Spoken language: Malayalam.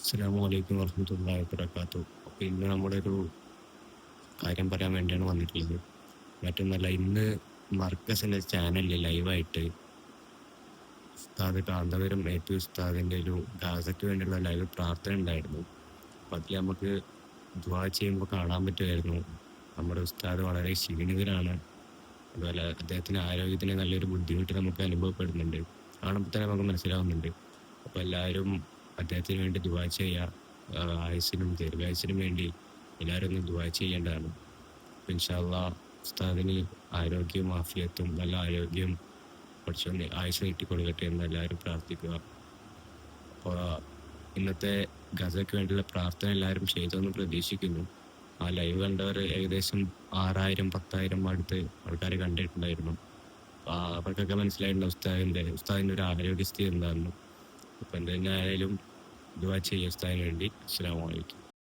അസ്സാം വലൈക്കും വർഹമത്തല്ലാഹി വബർക്കാത്തു അപ്പോൾ ഇന്ന് നമ്മുടെ ഒരു കാര്യം പറയാൻ വേണ്ടിയാണ് വന്നിട്ടുള്ളത്. മറ്റൊന്നല്ല ഇന്ന് മർക്കസിന്റെ ചാനലിൽ ലൈവായിട്ട് ഉസ്താദ് കാന്തപുരം എ പി ഉസ്താദിന്റെ ഒരു ഗാസറ്റ് വേണ്ടിയുള്ള ലൈവ് പ്രാർത്ഥന ഉണ്ടായിരുന്നു. അപ്പോൾ അതിൽ നമുക്ക് ദുവാ ചെയ്യുമ്പോൾ കാണാൻ പറ്റുമായിരുന്നു നമ്മുടെ ഉസ്താദ് വളരെ ക്ഷീണിതരാണ് അതുപോലെ അദ്ദേഹത്തിന് ആരോഗ്യത്തിന് നല്ലൊരു ബുദ്ധിമുട്ട് നമുക്ക് അനുഭവപ്പെടുന്നുണ്ട്. കാണുമ്പോൾ തന്നെ നമുക്ക് മനസ്സിലാവുന്നുണ്ട്. അപ്പോൾ എല്ലാവരും അദ്ദേഹത്തിന് വേണ്ടി ദുവാ ചെയ്യുക ആയുസിനും ദീർഘായുസിനും വേണ്ടി എല്ലാവരും ഒന്ന് ദുവാ ചെയ്യേണ്ടതാണ്. ഇൻഷാല്ല ഉസ്താദിന് ആരോഗ്യവും ആഫിയത്തും നല്ല ആരോഗ്യം കുറച്ചൊന്ന് ആയുസ് നീട്ടിക്കൊടുക്കട്ടെ എന്ന് എല്ലാവരും പ്രാർത്ഥിക്കുക. അപ്പോൾ ഇന്നത്തെ ഗസയ്ക്ക് വേണ്ടിയുള്ള പ്രാർത്ഥന എല്ലാവരും ചെയ്തെന്ന് പ്രതീക്ഷിക്കുന്നു. ആ ലൈവ് കണ്ടവർ ഏകദേശം ആറായിരം പത്തായിരം അടുത്ത് ആൾക്കാർ കണ്ടിട്ടുണ്ടായിരുന്നു. അവർക്കൊക്കെ മനസ്സിലായിട്ടുണ്ട് ഉസ്താദിന്റെ ഉസ്താദിന്റെ ഒരു ആരോഗ്യസ്ഥിതി എന്താണെന്ന്. അപ്പോൾ എന്തായാലും ദുവാ ഉസ്താദിന് വേണ്ടി അസ്സാം വലൈക്കും